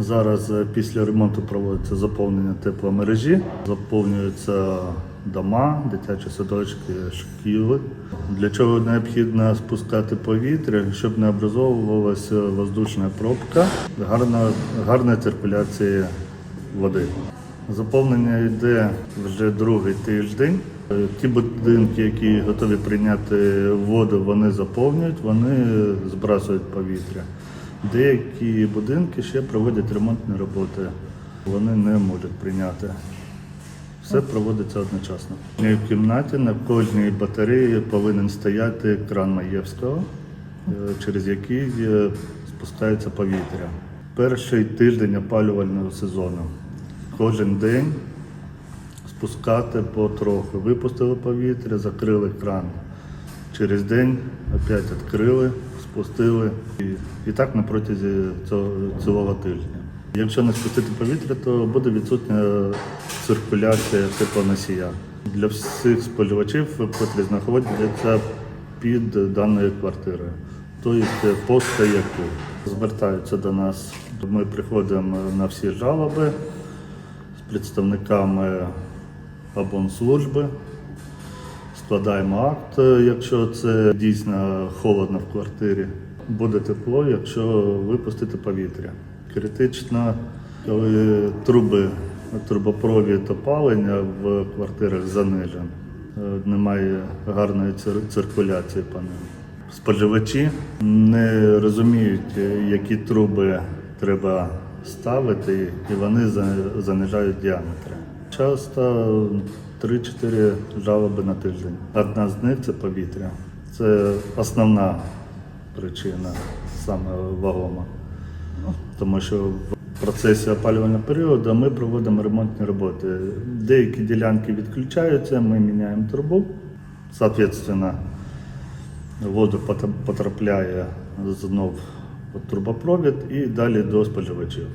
Зараз е, після ремонту проводиться заповнення тепломережі, заповнюються дома, дитячі садочки, шкіли. Для чого необхідно спускати повітря, щоб не образовувалася воздушна пробка, гарна, гарна циркуляція води. Заповнення йде вже другий тиждень. Е, Ті будинки, які готові прийняти воду, вони заповнюють, вони збрасують повітря. Деякі будинки ще проводять ремонтні роботи. Вони не можуть прийняти. Все проводиться одночасно. В кімнаті на кожній батареї повинен стояти кран Маєвського, е, через який е, спускається повітря. Перший тиждень опалювального сезону. Кожен день спускати потроху. Випустили повітря, закрили кран. Через день опять відкрили, спустили. І, і так на протязі цього, цілого тижня. Якщо не спустити повітря, то буде відсутня циркуляція теплоносія. Для всіх споживачів, котрі знаходяться під даною квартирою. Тобто по стояку. Звертаються до нас. Ми приходимо на всі жалоби з представниками обонслужби, складаємо акт, якщо це дійсно холодно в квартирі. Буде тепло, якщо випустити повітря. Критично, коли труби, трубопровід опалення в квартирах занижен, е, немає гарної циркуляції по ним. Споживачі не розуміють, е, які труби треба ставити, і вони занижають діаметри. Часто 3-4 жалоби на тиждень. Одна з них це повітря. Це основна причина, саме вагома. Тому що в процесі опалювального періоду ми проводимо ремонтні роботи. Деякі ділянки відключаються, ми міняємо трубу. Соответственно, воду потрапляє знов трубопровід і далі до споживачів.